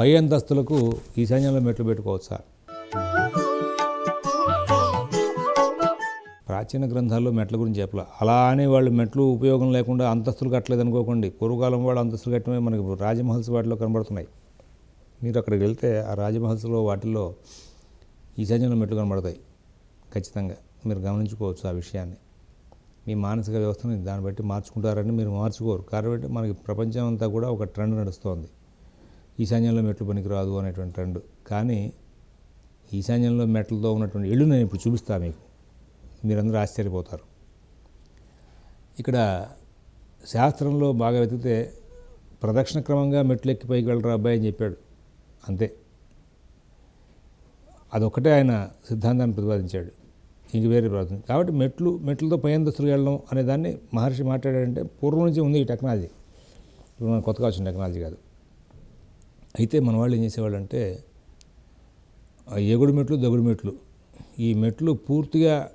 పై అంతస్తులకు ఈశాన్యంలో మెట్లు పెట్టుకోవచ్చా ప్రాచీన గ్రంథాల్లో మెట్ల గురించి చెప్పాల. అలా అని వాళ్ళు మెట్లు ఉపయోగం లేకుండా అంతస్తులు కట్టలేదు అనుకోకండి. పూర్వకాలం వాళ్ళు అంతస్తులు కట్టమే మనకి రాజమహల్స్ వాటిలో కనబడుతున్నాయి. మీరు అక్కడికి వెళ్తే ఆ రాజమహల్స్లో వాటిల్లో ఈశాన్యంలో మెట్లు కనబడతాయి. ఖచ్చితంగా మీరు గమనించుకోవచ్చు ఆ విషయాన్ని. మీ మానసిక వ్యవస్థని దాన్ని బట్టి మార్చుకుంటారని మీరు మార్చుకోరు. కాబట్టి మనకి ప్రపంచం అంతా కూడా ఒక ట్రెండ్ నడుస్తోంది. ఈశాన్యంలో మెట్లు పనికిరాదు అనేటువంటి ట్రెండ్. కానీ ఈశాన్యంలో మెట్లతో ఉన్నటువంటి ఇళ్ళు నేను ఇప్పుడు చూపిస్తాను మీకు. మీరందరూ ఆశ్చర్యపోతారు. ఇక్కడ శాస్త్రంలో బాగా వెతికితే ప్రదక్షిణ క్రమంగా మెట్లు ఎక్కి పైకి వెళ్ళరా అబ్బాయి అని చెప్పాడు. అంతే. అదొక్కటే ఆయన సిద్ధాంతాన్ని ప్రతిపాదించాడు. ఇంక వేరే ప్రార్థన కాబట్టి మెట్లు మెట్లతో పై అంతస్తులు వెళ్ళడం అనే దాన్ని మహర్షి మాట్లాడాడంటే పూర్వం నుంచి ఉంది ఈ టెక్నాలజీ. ఇప్పుడు మనం కొత్తగా వచ్చిన టెక్నాలజీ కాదు. అయితే మన వాళ్ళు ఏం చేసేవాళ్ళు అంటే ఆ ఎగుడు మెట్లు దగుడు మెట్లు. ఈ మెట్లు పూర్తిగా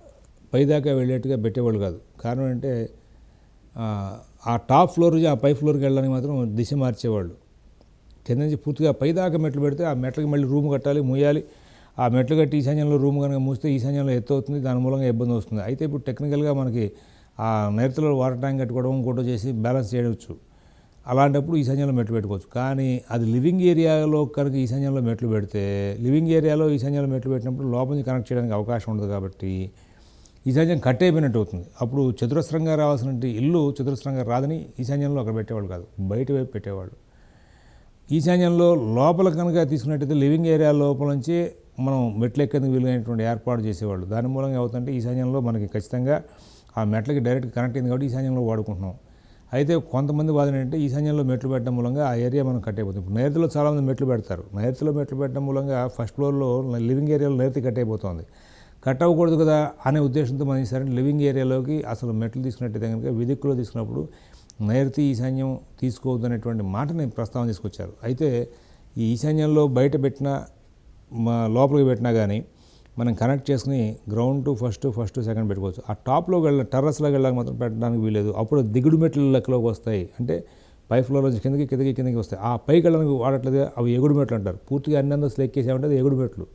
పైదాకా వెళ్ళేట్టుగా పెట్టేవాళ్ళు కాదు. కారణం అంటే ఆ, టాప్ ఫ్లోర్ ఆ పై ఫ్లోర్కి వెళ్ళడానికి మాత్రం దిశ మార్చేవాళ్ళు. కింద నుంచి పూర్తిగా పైదాకా మెట్లు పెడితే ఆ మెట్లకి మళ్ళీ రూమ్ కట్టాలి ముయ్యాలి ఆ మెట్లు కట్టి ఈశాన్యంలో రూమ్ కనుక మూస్తే ఈశాన్యంలో ఎత్తు అవుతుంది దాని మూలంగా ఇబ్బంది వస్తుంది. అయితే ఇప్పుడు టెక్నికల్గా మనకి ఆ నేరతలో వాటర్ ట్యాంక్ కట్టుకోవడం ఇంకోటో చేసి బ్యాలెన్స్ చేయవచ్చు. అలాంటప్పుడు ఈశాన్యంలో మెట్లు పెట్టుకోవచ్చు. కానీ అది లివింగ్ ఏరియాలో కనుక ఈశాన్యంలో మెట్లు పెడితే లివింగ్ ఏరియాలో ఈశాన్యంలో మెట్లు పెట్టినప్పుడు లోపల నుంచి కనెక్ట్ చేయడానికి అవకాశం ఉండదు కాబట్టి ఈశాన్యం కట్ అయిపోయినట్టు అవుతుంది. అప్పుడు చతురస్రంగా రావాల్సిన ఇల్లు చతురస్రంగా రాదని ఈశాన్యంలో అక్కడ పెట్టేవాళ్ళు కాదు. బయట వైపు పెట్టేవాళ్ళు. ఈశాన్యంలో లోపల కనుక తీసుకున్నట్టయితే లివింగ్ ఏరియా లోపల నుంచి మనం మెట్లు ఎక్కేందుకు వీలైనటువంటి ఏర్పాటు చేసేవాళ్ళు. దాని మూలంగా అవుతుంటే ఈశాన్యంలో మనకి ఖచ్చితంగా ఆ మెట్లకి డైరెక్ట్ కనెక్ట్ అయింది కాబట్టి ఈశాన్యంలో వాడుకుంటున్నాం. అయితే కొంతమంది వాదన ఏంటంటే ఈశాన్యంలో మెట్లు పెట్టడం మూలంగా ఆ ఏరియా మనం కట్టయిపోతుంది ఇప్పుడు నైరుతిలో చాలామంది మెట్లు పెడతారు. నైరుతిలో మెట్లు పెట్టడం మూలంగా ఫస్ట్ ఫ్లోర్లో లివింగ్ ఏరియాలో నైరుతి కట్ అయిపోతుంది. కట్ అవ్వకూడదు కదా అనే ఉద్దేశంతో మనం ఈసారి లివింగ్ ఏరియాలోకి అసలు మెట్లు తీసుకున్నట్టయితే కనుక విదిక్కులో తీసుకున్నప్పుడు నైరుతి ఈశాన్యం తీసుకోవద్దు అనేటువంటి మాటని ప్రస్తావన తీసుకొచ్చారు. అయితే ఈ ఈశాన్యంలో బయట పెట్టిన మా లోపలికి పెట్టినా కానీ మనం కనెక్ట్ చేసుకుని ground to first first second పెట్టుకోవచ్చు. ఆ టాప్లో వెళ్ళ టెర్రస్లో వెళ్ళడానికి మాత్రం పెట్టడానికి వీలేదు అప్పుడు దిగుడు మెట్లు లెక్కలోకి వస్తాయి. అంటే పై ఫ్లోర్ నుంచి కిందకి కిందకి కిందకి వస్తాయి. ఆ పైకి వెళ్ళడానికి వాడట్లేదు. అవి ఎగుడు మెట్లు అంటారు. పూర్తిగా అన్ని అందరూ ఎక్కేసామంటే అది ఎగుడు మెట్లు.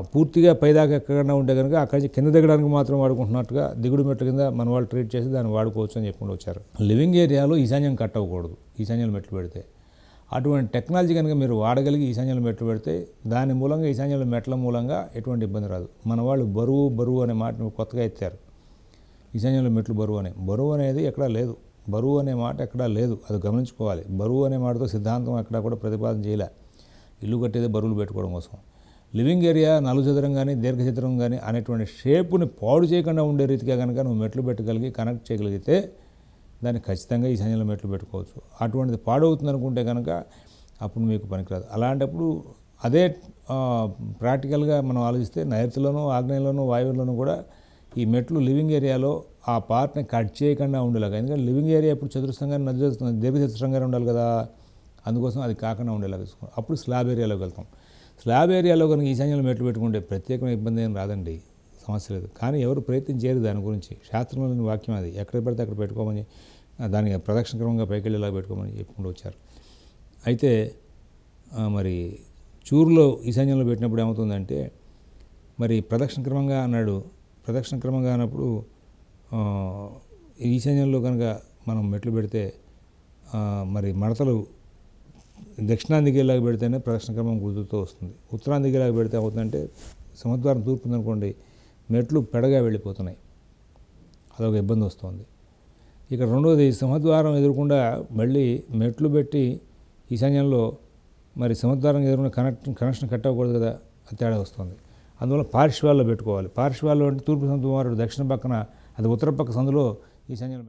పూర్తిగా పైదాకా ఎక్కడన్నా ఉంటే కనుక అక్కడి నుంచి కింద దిగడానికి మాత్రం వాడుకుంటున్నట్టుగా దిగుడు మెట్ల కింద మన వాళ్ళు ట్రీట్ చేసి దాన్ని వాడుకోవచ్చు అని చెప్పుకుంటూ వచ్చారు. లివింగ్ ఏరియాలో ఈశాన్యం కట్ అవ్వకూడదు. ఈశాన్యాలు మెట్లు పెడితే. అటువంటి టెక్నాలజీ కనుక మీరు వాడగలిగి ఈశాన్యాలు మెట్లు పెడితే దాని మూలంగా ఈశాన్యాల మెట్ల మూలంగా ఎటువంటి ఇబ్బంది రాదు. మన వాళ్ళు బరువు బరువు అనే మాటను కొత్తగా ఎత్తారు. ఈశాన్యంలో మెట్లు బరువు అనే. బరువు అనేది ఎక్కడా లేదు. బరువు అనే మాట ఎక్కడా లేదు. అది గమనించుకోవాలి. బరువు అనే మాటతో సిద్ధాంతం ఎక్కడా కూడా ప్రతిపాదన చేయలే. ఇల్లు కట్టేది బరువులు పెట్టుకోవడం కోసం. లివింగ్ ఏరియా నలుచదరం కానీ దీర్ఘచతురం కానీ అనేటువంటి షేపుని పాడు చేయకుండా ఉండే రీతిగా కనుక నువ్వు మెట్లు పెట్టగలిగి కనెక్ట్ చేయగలిగితే దాన్ని ఖచ్చితంగా ఈ సంఖ్యలో మెట్లు పెట్టుకోవచ్చు. అటువంటిది పాడవుతుంది అనుకుంటే కనుక అప్పుడు మీకు పనికిరాదు. అలాంటప్పుడు అదే ప్రాక్టికల్గా మనం ఆలోచిస్తే నైరుతిలోనూ ఆగ్నేయంలోనూ వాయువులోనూ కూడా ఈ మెట్లు లివింగ్ ఏరియాలో ఆ పార్ట్ని కట్ చేయకుండా ఉండేలాగా. ఎందుకంటే లివింగ్ ఏరియా ఇప్పుడు చతురస్రంగా నది దీర్ఘచతురంగానే ఉండాలి కదా. అందుకోసం అది కాకుండా ఉండేలాగా చూసుకోవాలి. అప్పుడు స్లాబ్ ఏరియాలోకి వెళ్తాం. స్లాబ్ ఏరియాలో కనుక ఈశాన్యంలో మెట్లు పెట్టుకుంటే ప్రత్యేకమైన ఇబ్బంది ఏం రాదండి. సమస్య లేదు. కానీ ఎవరు ప్రయత్నం చేయరు దాని గురించి. శాస్త్రంలోని వాక్యం అది. ఎక్కడ పడితే అక్కడ పెట్టుకోమని దానికి ప్రదక్షిణ క్రమంగా పైకి పెట్టుకోమని చెప్పుకుంటూ వచ్చారు. అయితే మరి చూరులో ఈశాన్యంలో పెట్టినప్పుడు ఏమవుతుందంటే మరి ప్రదక్షిణ క్రమంగా అన్నాడు. ప్రదక్షిణ క్రమంగా అన్నప్పుడు ఈశాన్యంలో కనుక మనం మెట్లు పెడితే మరి మడతలు దక్షిణాన్ని దిగేలాగా పెడితేనే ప్రదక్షిణ క్రమం గుర్తుతో వస్తుంది. ఉత్తరాన్ని దిగేలాగా పెడితే అవుతుందంటే సముద్రం తూర్పు ఉందనుకోండి మెట్లు పెడగా వెళ్ళిపోతున్నాయి. అదొక ఇబ్బంది వస్తుంది. ఇక రెండోది సింహద్వారం ఎదురకుండా మళ్ళీ మెట్లు పెట్టి ఈశాన్యంలో మరి సింహద్వారం ఎదురుకుండా కనెక్ట్ కనెక్షన్ కట్ అవ్వకూడదు కదా అది తేడా వస్తుంది. అందువల్ల పార్శ్వాల్లో పెట్టుకోవాలి. పార్శ్వాల్లో అంటే తూర్పు సింహద్వారం దక్షిణ పక్కన అది ఉత్తర పక్క సందులో ఈశాన్యంలో